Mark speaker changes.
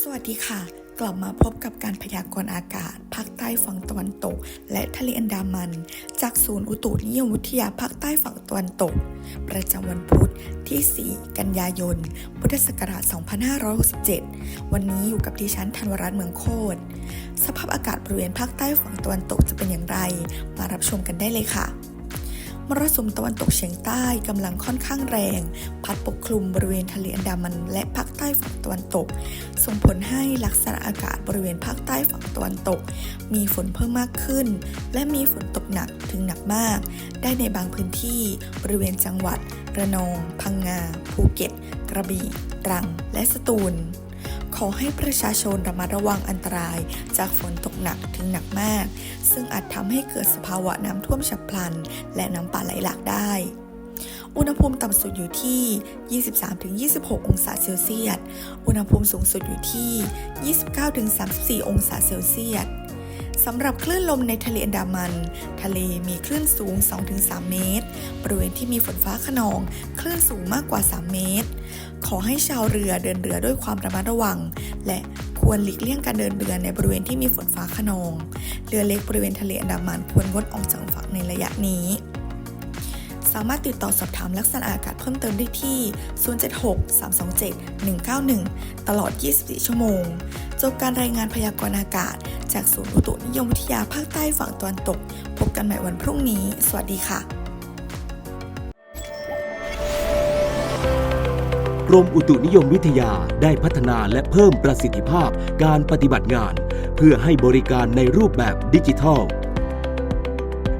Speaker 1: สวัสดีค่ะ กลับมาพบกับการพยากรณ์อากาศ ภาคใต้ฝั่งตะวันตก และทะเลอันดามัน จากศูนย์อุตุนิยมวิทยาภาคใต้ฝั่งตะวันตก ประจำวันพุธที่ 4 กันยายน พุทธศักราช 2567 วันนี้อยู่กับดิฉันธันวรัตน์เมืองโคตรสภาพอากาศบริเวณภาคใต้ฝั่งตะวันตกจะเป็นอย่างไร มารับชมกันได้เลยค่ะ รสุมตะวันตกเฉียงใต้กำลังค่อนข้างแรง พัดปกคลุมบริเวณทะเลอันดามัน และภาคใต้ฝั่งตะวันตก ส่งผลให้ลักษณะอากาศบริเวณภาคใต้ฝั่งตะวันตก มีฝนเพิ่มมากขึ้น และมีฝนตกหนักถึงหนักมาก ได้ในบางพื้นที่บริเวณจังหวัด ระนอง พังงา ภูเก็ต กระบี่ ตรัง และสตูล ขอให้ประชาชนระมัดระวังอันตราย จากฝนตกหนักถึงหนักมาก ซึ่งอาจทำให้เกิดสภาวะน้ำท่วมฉับพลัน และน้ำป่าไหลหลากได้ อุณหภูมิต่ำสุดอยู่ที่ 23-26 องศาเซลเซียส อุณหภูมิสูงสุดอยู่ที่ 29-34 องศาเซลเซียส สำหรับคลื่นลมในทะเลอันดามัน ทะเลมีคลื่นสูง 2-3 เมตร บริเวณที่มีฝนฟ้าขนอง คลื่นสูงมากกว่า 3 เมตร ขอให้ชาวเรือเดินเรือด้วยความระมัดระวัง และควรหลีกเลี่ยงการเดินเรือในบริเวณที่มีฝนฟ้าขนอง เรือเล็กบริเวณทะเลอันดามันควรงดออกจากฝั่งในระยะนี้ สามารถติดต่อสอบถามลักษณะอากาศเพิ่มเติมได้ที่ 076-327-191 ตลอด 24 ชั่วโมง จบการรายงานพยากรณ์อากาศ จากศูนย์อุตุนิยมวิทยาภาคใต้ฝั่งตะวันตก พบกันใหม่วันพรุ่งนี้ สวัสดีค่ะ
Speaker 2: กรมอุตุนิยมวิทยาได้พัฒนาและเพิ่มประสิทธิภาพการปฏิบัติงาน เพื่อให้บริการในรูปแบบดิจิทัล